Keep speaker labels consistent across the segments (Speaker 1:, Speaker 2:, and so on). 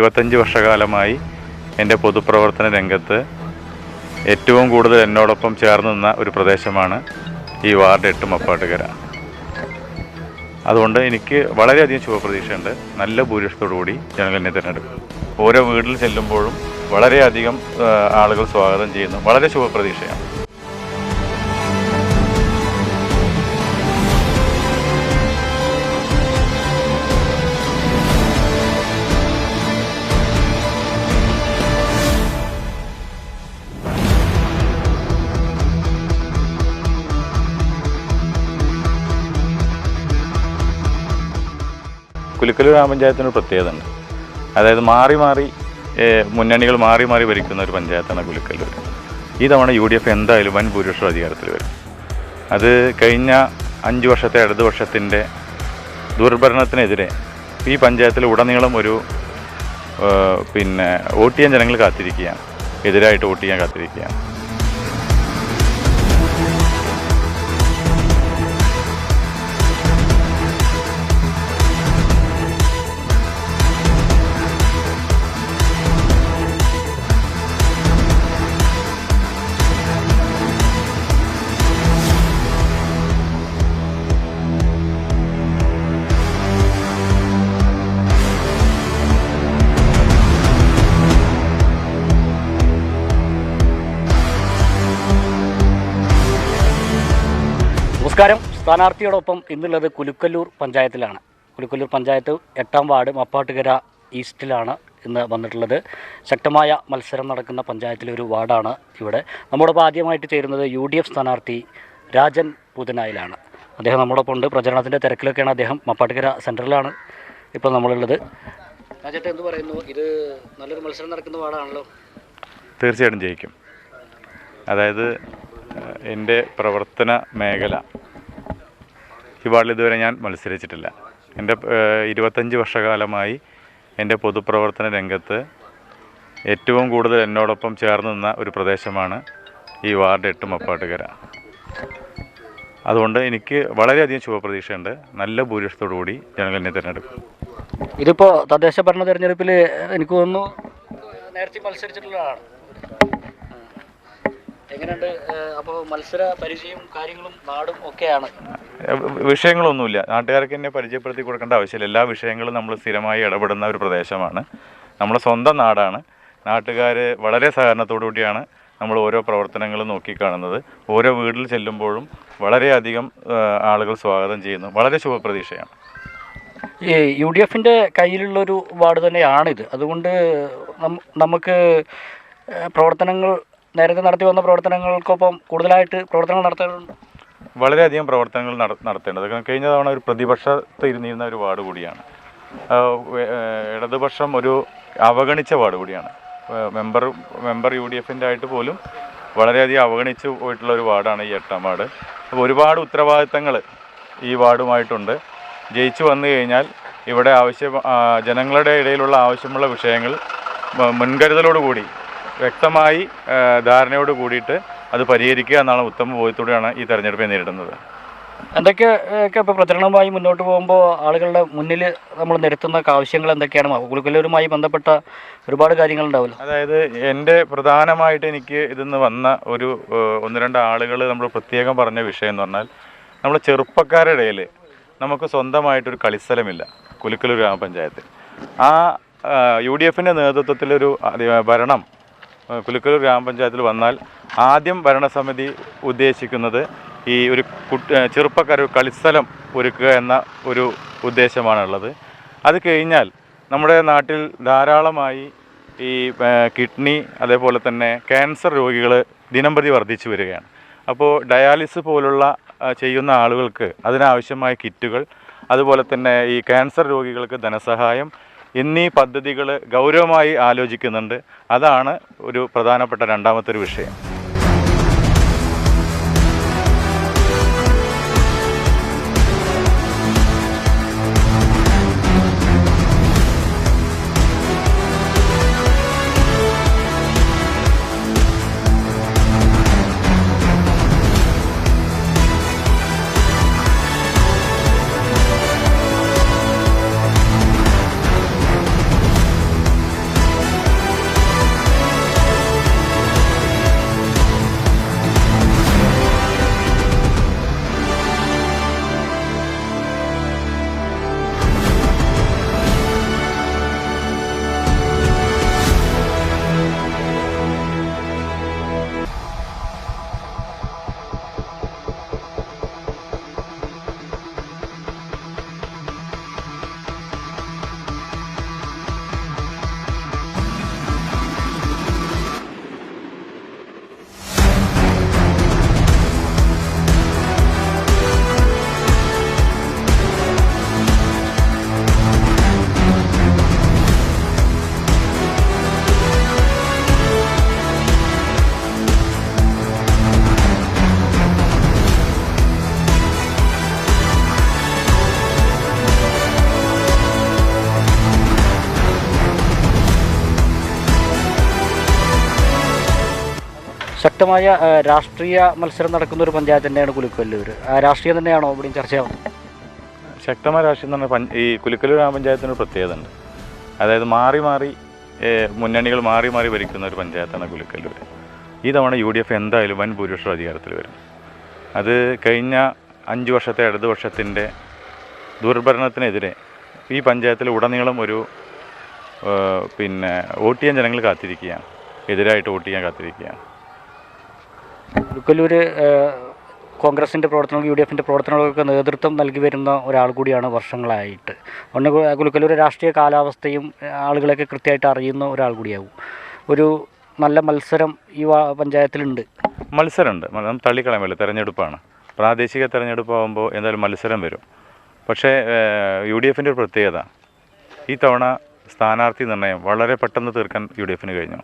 Speaker 1: ഇരുപത്തഞ്ച് വർഷകാലമായി എന്റെ പൊതുപ്രവർത്തന രംഗത്ത് ഏറ്റവും കൂടുതൽ എന്നോടൊപ്പം ചേർന്ന് നിന്ന ഒരു പ്രദേശമാണ് ഈ വാർഡ് എട്ട് മപ്പാട്ടുകര. അതുകൊണ്ട് എനിക്ക് വളരെയധികം ശുഭപ്രതീക്ഷയുണ്ട്. നല്ല ഭൂരിപക്ഷത്തോടു കൂടി ജനങ്ങൾ എന്നെ തിരഞ്ഞെടുക്കും. ഓരോ വീട്ടിൽ ചെല്ലുമ്പോഴും വളരെയധികം ആളുകൾ സ്വാഗതം ചെയ്യുന്നു. വളരെ ശുഭപ്രതീക്ഷയാണ്. കുലുക്കലൂർ ഗ്രാമപഞ്ചായത്തിന് പ്രത്യേകത ഉണ്ട് അതായത് മാറി മാറി മുന്നണികൾ മാറി മാറി ഭരിക്കുന്ന ഒരു പഞ്ചായത്താണ് കുലുക്കല്ലൂർ ഈ തവണ യു ഡി എഫ് എന്തായാലും വൻ ഭൂരിപക്ഷം അധികാരത്തിൽ വരും. അത് കഴിഞ്ഞ അഞ്ച് വർഷത്തെ ഇടത് വർഷത്തിന്റെ ദുർഭരണത്തിനെതിരെ ഈ പഞ്ചായത്തിൽ ഉടനീളം ഒരു പിന്നെ വോട്ട് ചെയ്യാൻ ജനങ്ങൾ കാത്തിരിക്കുകയാണ്. എതിരായിട്ട് വോട്ട് ചെയ്യാൻ കാത്തിരിക്കുകയാണ്.
Speaker 2: സ്ഥാനാർത്ഥിയോടൊപ്പം ഇന്നുള്ളത് കുലുക്കല്ലൂർ പഞ്ചായത്തിലാണ്. കുലുക്കല്ലൂർ പഞ്ചായത്ത് എട്ടാം വാർഡ് മപ്പാട്ടുകര ഈസ്റ്റിലാണ് ഇന്ന് വന്നിട്ടുള്ളത്. ശക്തമായ മത്സരം നടക്കുന്ന പഞ്ചായത്തിലെ ഒരു വാർഡാണ് ഇവിടെ. നമ്മോടൊപ്പം ആദ്യമായിട്ട് ചേരുന്നത് യു ഡി എഫ് സ്ഥാനാർത്ഥി രാജൻ പുതനായിലാണ്. അദ്ദേഹം നമ്മോടൊപ്പം ഉണ്ട്. പ്രചരണത്തിന്റെ തിരക്കിലൊക്കെയാണ് അദ്ദേഹം മപ്പാട്ടുകര സെന്ററിലാണ് ഇപ്പോൾ നമ്മളുള്ളത്. രാജേട്ട എന്ത് പറയുന്നു? ഇത് നല്ലൊരു മത്സരം നടക്കുന്ന വാർഡാണല്ലോ.
Speaker 1: തീർച്ചയായിട്ടും ജയിക്കും. അതായത് എന്റെ പ്രവർത്തന മേഖല വാർഡിൽ ഇതുവരെ ഞാൻ മത്സരിച്ചിട്ടില്ല. എന്റെ ഇരുപത്തഞ്ച് വർഷകാലമായി എന്റെ പൊതുപ്രവർത്തന രംഗത്ത് ഏറ്റവും കൂടുതൽ എന്നോടൊപ്പം ചേർന്ന് നിന്ന ഒരു പ്രദേശമാണ് ഈ വാർഡ് എട്ട് മപ്പാട്ടുകര. അതുകൊണ്ട് എനിക്ക് വളരെയധികം ശുഭപ്രതീക്ഷയുണ്ട്. നല്ല ഭൂരിപക്ഷത്തോടു കൂടി ജനങ്ങൾ എന്നെ തിരഞ്ഞെടുക്കും.
Speaker 2: ഇതിപ്പോൾ തദ്ദേശ ഭരണ തെരഞ്ഞെടുപ്പിൽ എനിക്ക് തോന്നുന്നു നേരത്തെ മത്സരിച്ചിട്ടുള്ളതാണ് എങ്ങനെയുണ്ട് അപ്പോൾ മത്സര പരിചയവും കാര്യങ്ങളും നാടും ഒക്കെയാണ്?
Speaker 1: വിഷയങ്ങളൊന്നുമില്ല. നാട്ടുകാർക്ക് എന്നെ പരിചയപ്പെടുത്തി കൊടുക്കേണ്ട ആവശ്യമില്ല. എല്ലാ വിഷയങ്ങളും നമ്മൾ സ്ഥിരമായി ഇടപെടുന്ന ഒരു പ്രദേശമാണ്. നമ്മുടെ സ്വന്തം നാടാണ്. നാട്ടുകാർ വളരെ സഹകരണത്തോടു കൂടിയാണ് നമ്മൾ ഓരോ പ്രവർത്തനങ്ങളും നോക്കിക്കാണുന്നത്. ഓരോ വീട്ടിൽ ചെല്ലുമ്പോഴും വളരെയധികം ആളുകൾ സ്വാഗതം ചെയ്യുന്നു. വളരെ ശുഭപ്രതീക്ഷയാണ്.
Speaker 2: ഈ യു ഡി എഫിന്റെ കയ്യിലുള്ളൊരു വാർഡ് തന്നെയാണിത്. അതുകൊണ്ട് നമുക്ക് പ്രവർത്തനങ്ങൾ നേരത്തെ നടത്തി വന്ന പ്രവർത്തനങ്ങൾക്കൊപ്പം കൂടുതലായിട്ട് പ്രവർത്തനങ്ങൾ നടത്തേണ്ടതുണ്ട്
Speaker 1: വളരെയധികം പ്രവർത്തനങ്ങൾ നട നടത്തേണ്ടത്. കഴിഞ്ഞ തവണ ഒരു പ്രതിപക്ഷത്തെ ഇരുന്നിരുന്ന ഒരു വാർഡ് കൂടിയാണ്. ഇടതുപക്ഷം ഒരു അവഗണിച്ച വാർഡ് കൂടിയാണ്. മെമ്പർ മെമ്പർ യു ഡി എഫിന്റെ ആയിട്ട് പോലും വളരെയധികം അവഗണിച്ച് പോയിട്ടുള്ള ഒരു വാർഡാണ് ഈ എട്ടാം വാർഡ്. അപ്പോൾ ഒരുപാട് ഉത്തരവാദിത്തങ്ങൾ ഈ വാർഡുമായിട്ടുണ്ട്. ജയിച്ചു വന്നു കഴിഞ്ഞാൽ ഇവിടെ ആവശ്യ ജനങ്ങളുടെ ഇടയിലുള്ള ആവശ്യമുള്ള വിഷയങ്ങൾ മുൻകരുതലോടുകൂടി വ്യക്തമായി ധാരണയോട് കൂടിയിട്ട് അത് പരിഹരിക്കുക എന്നാണ് ഉത്തമ ബോധ്യത്തോടെയാണ് ഈ തെരഞ്ഞെടുപ്പിനെ നേരിടുന്നത്.
Speaker 2: എന്തൊക്കെ ഒക്കെ ഇപ്പോൾ പ്രചരണവുമായി മുന്നോട്ട് പോകുമ്പോൾ ആളുകളുടെ മുന്നിൽ നമ്മൾ നിരത്തുന്ന ആവശ്യങ്ങൾ എന്തൊക്കെയാണ്? കുലുക്കല്ലൂരുമായി ബന്ധപ്പെട്ട ഒരുപാട് കാര്യങ്ങൾ ഉണ്ടാവില്ല.
Speaker 1: അതായത് എന്റെ പ്രധാനമായിട്ട് എനിക്ക് ഇതിന്ന് വന്ന ഒരു ഒന്ന് രണ്ട് ആളുകൾ നമ്മൾ പ്രത്യേകം പറഞ്ഞ വിഷയം എന്ന് പറഞ്ഞാൽ നമ്മൾ ചെറുപ്പക്കാരുടെ ഇടയിൽ നമുക്ക് സ്വന്തമായിട്ടൊരു കളിസ്ഥലമില്ല കുലുക്കലൂർ ഗ്രാമപഞ്ചായത്ത് ആ യു ഡി എഫിന്റെ നേതൃത്വത്തിലൊരു ഭരണം ഏഹ്, കുലുക്കലൂർ ഗ്രാമപഞ്ചായത്തിൽ വന്നാൽ ആദ്യം ഭരണസമിതി ഉദ്ദേശിക്കുന്നത് ഈ ഒരു കുട്ടി ചെറുപ്പക്കാർ കളിസ്ഥലം ഒരുക്കുക എന്ന ഒരു ഉദ്ദേശമാണുള്ളത്. അത് കഴിഞ്ഞാൽ നമ്മുടെ നാട്ടിൽ ധാരാളമായി ഈ കിഡ്നി അതേപോലെ തന്നെ ക്യാൻസർ രോഗികൾ ദിനംപ്രതി വർദ്ധിച്ചു വരികയാണ്. അപ്പോൾ ഡയാലിസിസ് പോലുള്ള ചെയ്യുന്ന ആളുകൾക്ക് അതിനാവശ്യമായ കിറ്റുകൾ അതുപോലെ തന്നെ ഈ ക്യാൻസർ രോഗികൾക്ക് ധനസഹായം എന്നീ പദ്ധതികൾ ഗൗരവമായി ആലോചിക്കുന്നുണ്ട്. അതാണ് ഒരു പ്രധാനപ്പെട്ട രണ്ടാമത്തെ ഒരു വിഷയം.
Speaker 2: ശക്തമായ രാഷ്ട്രീയ മത്സരം നടക്കുന്ന ഒരു പഞ്ചായത്ത് തന്നെയാണ് കുലുക്കല്ലൂർ. രാഷ്ട്രീയം തന്നെയാണോ ഇവിടെയും ചർച്ചയാവുന്നത്
Speaker 1: ശക്തമായ രാഷ്ട്രീയം എന്ന് പറഞ്ഞാൽ ഈ കുലുക്കല്ലൂർ ഗ്രാമപഞ്ചായത്തിന് ഒരു പ്രത്യേകത ഉണ്ട്. അതായത് മാറി മാറി മുന്നണികൾ മാറി മാറി ഭരിക്കുന്ന ഒരു പഞ്ചായത്താണ് കുലുക്കല്ലൂർ. ഈ തവണ യു ഡി എഫ് എന്തായാലും വൻ ഭൂരിപക്ഷം അധികാരത്തിൽ വരും. അത് കഴിഞ്ഞ അഞ്ച് വർഷത്തെ ഇടത് വർഷത്തിന്റെ ദുർഭരണത്തിനെതിരെ ഈ പഞ്ചായത്തിൽ ഉടനീളം ഒരു പിന്നെ വോട്ട് ചെയ്യാൻ ജനങ്ങൾ കാത്തിരിക്കുകയാണ്. എതിരായിട്ട് വോട്ട് ചെയ്യാൻ കാത്തിരിക്കുകയാണ്.
Speaker 2: കുലുക്കല്ലൂർ കോൺഗ്രസിന്റെ പ്രവർത്തനങ്ങൾ യു ഡി എഫിന്റെ പ്രവർത്തനങ്ങൾക്കൊക്കെ നേതൃത്വം നൽകി വരുന്ന ഒരാൾ കൂടിയാണ് വർഷങ്ങളായിട്ട്. ഒന്ന് കുലുക്കലൂർ രാഷ്ട്രീയ കാലാവസ്ഥയും ആളുകളെയൊക്കെ കൃത്യമായിട്ട് അറിയുന്ന ഒരാൾ കൂടിയാവും. ഒരു നല്ല മത്സരം ഈ പഞ്ചായത്തിലുണ്ട്.
Speaker 1: മത്സരമുണ്ട്. തള്ളിക്കളയാൻ പറ്റില്ല. തെരഞ്ഞെടുപ്പാണ്. പ്രാദേശിക തെരഞ്ഞെടുപ്പാകുമ്പോൾ എന്തായാലും മത്സരം വരും. പക്ഷേ യു ഡി എഫിന്റെ ഒരു പ്രത്യേകത. ഈ തവണ സ്ഥാനാർത്ഥി നിർണയം വളരെ പെട്ടെന്ന് തീർക്കാൻ യു ഡി എഫിന് കഴിഞ്ഞു.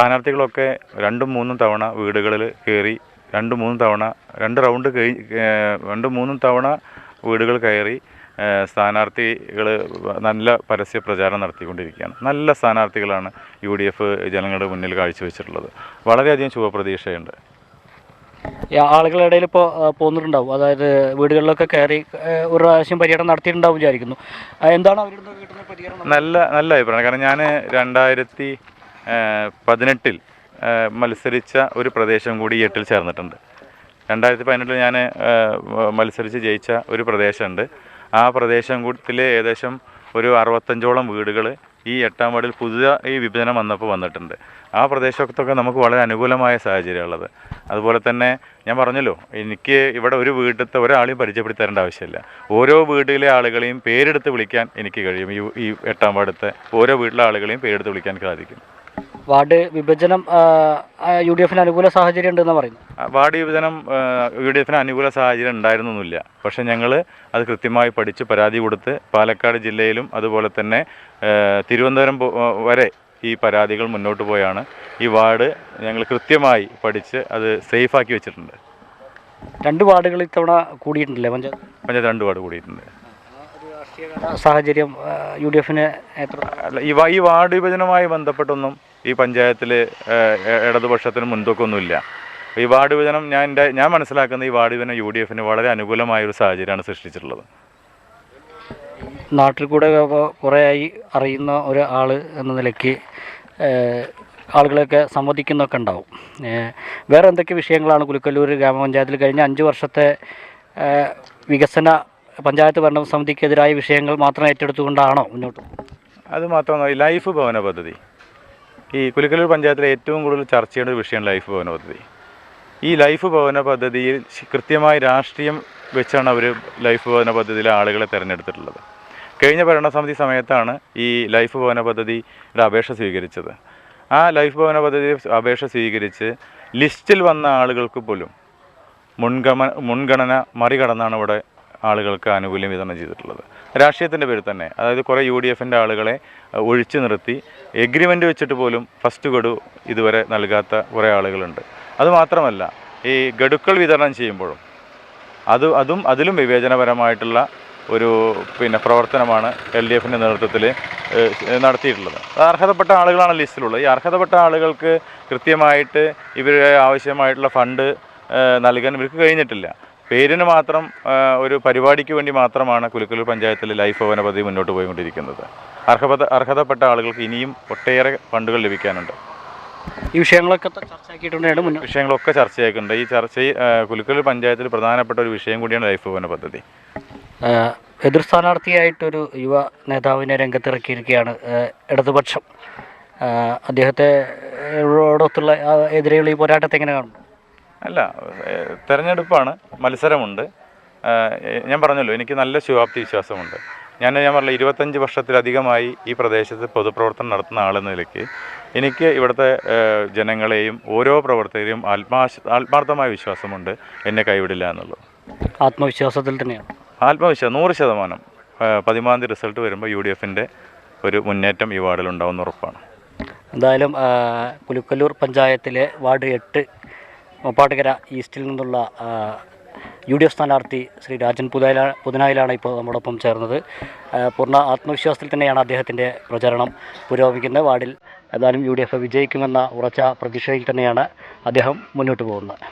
Speaker 1: സ്ഥാനാർത്ഥികളൊക്കെ രണ്ടും മൂന്നും തവണ വീടുകളിൽ കയറി രണ്ടും മൂന്നും തവണ രണ്ട് റൗണ്ട് കഴി രണ്ടും മൂന്നും തവണ വീടുകൾ കയറി സ്ഥാനാർത്ഥികൾ നല്ല പരസ്യ പ്രചാരണം നടത്തിക്കൊണ്ടിരിക്കുകയാണ്. നല്ല സ്ഥാനാർത്ഥികളാണ് യു ഡി എഫ് ജനങ്ങളുടെ മുന്നിൽ കാഴ്ചവെച്ചിട്ടുള്ളത്. വളരെയധികം ശുഭപ്രതീക്ഷയുണ്ട്.
Speaker 2: ആളുകളുടെ ഇടയിൽ ഇപ്പോൾ പോന്നിട്ടുണ്ടാവും. അതായത് വീടുകളിലൊക്കെ കയറി ഒരു പ്രാവശ്യം പര്യടനം നടത്തിയിട്ടുണ്ടാവും വിചാരിക്കുന്നു. എന്താണ് അവരുടെ
Speaker 1: നല്ല നല്ല അഭിപ്രായം. കാരണം ഞാൻ രണ്ടായിരത്തി പതിനെട്ടിൽ മത്സരിച്ച ഒരു പ്രദേശം കൂടി ഈ എട്ടിൽ ചേർന്നിട്ടുണ്ട്. രണ്ടായിരത്തി പതിനെട്ടിൽ ഞാൻ മത്സരിച്ച് ജയിച്ച ഒരു പ്രദേശമുണ്ട്. ആ പ്രദേശം കൂട്ടത്തിൽ ഏകദേശം ഒരു അറുപത്തഞ്ചോളം വീടുകൾ ഈ എട്ടാം വാർഡിൽ പുതിയ ഈ വിഭജനം വന്നപ്പോൾ വന്നിട്ടുണ്ട്. ആ പ്രദേശത്തൊക്കെ നമുക്ക് വളരെ അനുകൂലമായ സാഹചര്യമുള്ളത്. അതുപോലെ തന്നെ ഞാൻ പറഞ്ഞല്ലോ എനിക്ക് ഇവിടെ ഒരു വീട്ടിലത്തെ ഒരാളെയും പരിചയപ്പെടുത്തി തരേണ്ട ആവശ്യമില്ല. ഓരോ വീട്ടിലെ ആളുകളെയും പേരെടുത്ത് വിളിക്കാൻ എനിക്ക് കഴിയും. ഈ എട്ടാം വാർഡത്തെ ഓരോ വീട്ടിലെ ആളുകളെയും പേരെടുത്ത് വിളിക്കാൻ സാധിക്കും.
Speaker 2: വാർഡ് വിഭജനം യു ഡി എഫിന് അനുകൂല സാഹചര്യം ഉണ്ടെന്ന് പറയുന്നു
Speaker 1: വാർഡ് വിഭജനം യു ഡി എഫിന് അനുകൂല സാഹചര്യം ഉണ്ടായിരുന്നൊന്നുമില്ല. പക്ഷേ ഞങ്ങൾ അത് കൃത്യമായി പഠിച്ച് പരാതി കൊടുത്ത് പാലക്കാട് ജില്ലയിലും അതുപോലെ തന്നെ തിരുവനന്തപുരം വരെ ഈ പരാതികൾ മുന്നോട്ട് പോയാണ്. ഈ വാർഡ് ഞങ്ങൾ കൃത്യമായി പഠിച്ച് അത് സേഫാക്കി വെച്ചിട്ടുണ്ട്.
Speaker 2: രണ്ട് വാർഡുകൾ ഇത്തവണ കൂടിയിട്ടുണ്ടല്ലേ പഞ്ചായത്ത്?
Speaker 1: പഞ്ചായത്ത് രണ്ട് വാർഡ് കൂടിയിട്ടുണ്ട്.
Speaker 2: സാഹചര്യം യു ഡി എഫിന്
Speaker 1: ഈ വാർഡ് വിഭജനവുമായി ബന്ധപ്പെട്ടൊന്നും ഈ പഞ്ചായത്തിൽ ഇടതുപക്ഷത്തിന് മുൻതൂക്കമൊന്നുമില്ല ഈ വാർഡ് വിഭജനം ഞാൻ എന്റെ ഞാൻ മനസ്സിലാക്കുന്ന ഈ വാർഡ് വിഭജനം യു ഡി എഫിന് വളരെ അനുകൂലമായ ഒരു സാഹചര്യമാണ് സൃഷ്ടിച്ചിട്ടുള്ളത്.
Speaker 2: നാട്ടിൽ കൂടെ കുറേ ആയി അറിയുന്ന ഒരു ആൾ എന്ന നിലയ്ക്ക് ആളുകളൊക്കെ ആളുകളെയൊക്കെ സമ്മതിക്കുന്നൊക്കെ ഉണ്ടാവും. വേറെ എന്തൊക്കെ വിഷയങ്ങളാണ് കുലുക്കല്ലൂർ ഗ്രാമപഞ്ചായത്തിൽ കഴിഞ്ഞ അഞ്ച് വർഷത്തെ വികസന പഞ്ചായത്ത് ഭരണ സമിതിക്കെതിരായ വിഷയങ്ങൾ മാത്രം ഏറ്റെടുത്തുകൊണ്ടാണോ മുന്നോട്ട്?
Speaker 1: അത് മാത്രമല്ല ലൈഫ് ഭവന പദ്ധതി. ഈ കുലിക്കലൂർ പഞ്ചായത്തിലെ ഏറ്റവും കൂടുതൽ ചർച്ച ചെയ്യേണ്ട ഒരു വിഷയമാണ് ലൈഫ് ഭവന പദ്ധതി. ഈ ലൈഫ് ഭവന പദ്ധതിയിൽ കൃത്യമായ രാഷ്ട്രീയം വെച്ചാണ് അവർ ലൈഫ് ഭവന പദ്ധതിയിലെ ആളുകളെ തിരഞ്ഞെടുത്തിട്ടുള്ളത്. കഴിഞ്ഞ ഭരണസമിതി സമയത്താണ് ഈ ലൈഫ് ഭവന പദ്ധതിയുടെ അപേക്ഷ സ്വീകരിച്ചത്. ആ ലൈഫ് ഭവന പദ്ധതി അപേക്ഷ സ്വീകരിച്ച് ലിസ്റ്റിൽ വന്ന ആളുകൾക്ക് പോലും മുൻഗമ മുൻഗണന മറികടന്നാണ് ഇവിടെ ആളുകൾക്ക് ആനുകൂല്യം വിതരണം ചെയ്തിട്ടുള്ളത്. രാഷ്ട്രീയത്തിന്റെ പേരിൽ തന്നെ അതായത് കുറേ യു ഡി എഫിന്റെ ആളുകളെ ഒഴിച്ചു നിർത്തി എഗ്രിമെന്റ് വെച്ചിട്ട് പോലും ഫസ്റ്റ് ഗഡു ഇതുവരെ നൽകാത്ത കുറേ ആളുകളുണ്ട്. അതുമാത്രമല്ല ഈ ഗഡുക്കൾ വിതരണം ചെയ്യുമ്പോഴും അത് അതും അതിലും വിവേചനപരമായിട്ടുള്ള ഒരു പിന്നെ പ്രവർത്തനമാണ് എൽ ഡി എഫിന്റെ നേതൃത്വത്തിൽ നടത്തിയിട്ടുള്ളത്. അർഹതപ്പെട്ട ആളുകളാണ് ലിസ്റ്റിലുള്ളത്. ഈ അർഹതപ്പെട്ട ആളുകൾക്ക് കൃത്യമായിട്ട് ഇവരുടെ ആവശ്യമായിട്ടുള്ള ഫണ്ട് നൽകാൻ ഇവർക്ക് കഴിഞ്ഞിട്ടില്ല. പേരിന് മാത്രം ഒരു പരിപാടിക്ക് വേണ്ടി മാത്രമാണ് കുലുക്കലൂർ പഞ്ചായത്തിലെ ലൈഫ് ഭവന പദ്ധതി മുന്നോട്ട് പോയിക്കൊണ്ടിരിക്കുന്നത്. അർഹത അർഹതപ്പെട്ട ആളുകൾക്ക് ഇനിയും ഒട്ടേറെ ഫണ്ടുകൾ ലഭിക്കാനുണ്ട്.
Speaker 2: ഈ വിഷയങ്ങളൊക്കെ ചർച്ചയാക്കിയിട്ടുണ്ടായിരുന്നു
Speaker 1: വിഷയങ്ങളൊക്കെ ചർച്ചയാക്കുന്നുണ്ട് ഈ ചർച്ച കുലുക്കലൂർ പഞ്ചായത്തിൽ പ്രധാനപ്പെട്ട ഒരു വിഷയം കൂടിയാണ് ലൈഫ് ഭവന പദ്ധതി
Speaker 2: എതിർ സ്ഥാനാർത്ഥിയായിട്ടൊരു യുവ നേതാവിനെ രംഗത്തിറക്കിയിരിക്കുകയാണ് ഇടതുപക്ഷം. അദ്ദേഹത്തെ ഒത്തുള്ള എതിരെയുള്ള ഈ പോരാട്ടത്തെ എങ്ങനെ കാണുന്നു?
Speaker 1: അല്ല തിരഞ്ഞെടുപ്പാണ്. മത്സരമുണ്ട്. ഞാൻ പറഞ്ഞല്ലോ എനിക്ക് നല്ല ശുഭാപ്തി വിശ്വാസമുണ്ട് ഞാൻ ഞാൻ പറഞ്ഞ ഇരുപത്തഞ്ച് വർഷത്തിലധികമായി ഈ പ്രദേശത്ത് പൊതുപ്രവർത്തനം നടത്തുന്ന ആളെന്ന നിലയ്ക്ക് എനിക്ക് ഇവിടുത്തെ ജനങ്ങളെയും ഓരോ പ്രവർത്തകരെയും ആത്മാ ആത്മാർത്ഥമായ വിശ്വാസമുണ്ട് എന്നെ കൈവിടില്ല എന്നുള്ളത്.
Speaker 2: ആത്മവിശ്വാസത്തിൽ തന്നെയാണ്.
Speaker 1: ആത്മവിശ്വാസം നൂറ് ശതമാനം. പതിമാന്തി പതിമൂന്നാം തീയതി റിസൾട്ട് വരുമ്പോൾ യു ഡി എഫിന്റെ ഒരു മുന്നേറ്റം ഈ വാർഡിൽ ഉണ്ടാവുന്ന ഉറപ്പാണ്.
Speaker 2: എന്തായാലും പുലുക്കല്ലൂർ പഞ്ചായത്തിലെ വാർഡ് എട്ട് മൊപ്പാട്ടുകര ഈസ്റ്റിൽ നിന്നുള്ള യു ഡി എഫ് സ്ഥാനാർത്ഥി ശ്രീ രാജൻ പുതായ പുതനായിലാണ് ഇപ്പോൾ നമ്മോടൊപ്പം ചേർന്നത്. പൂർണ ആത്മവിശ്വാസത്തിൽ തന്നെയാണ് അദ്ദേഹത്തിന്റെ പ്രചരണം പുരോഗമിക്കുന്നത്. വാർഡിൽ ഏതായാലും യു ഡി എഫ് വിജയിക്കുമെന്ന ഉറച്ച പ്രതീക്ഷയിൽ തന്നെയാണ് അദ്ദേഹം മുന്നോട്ട് പോകുന്നത്.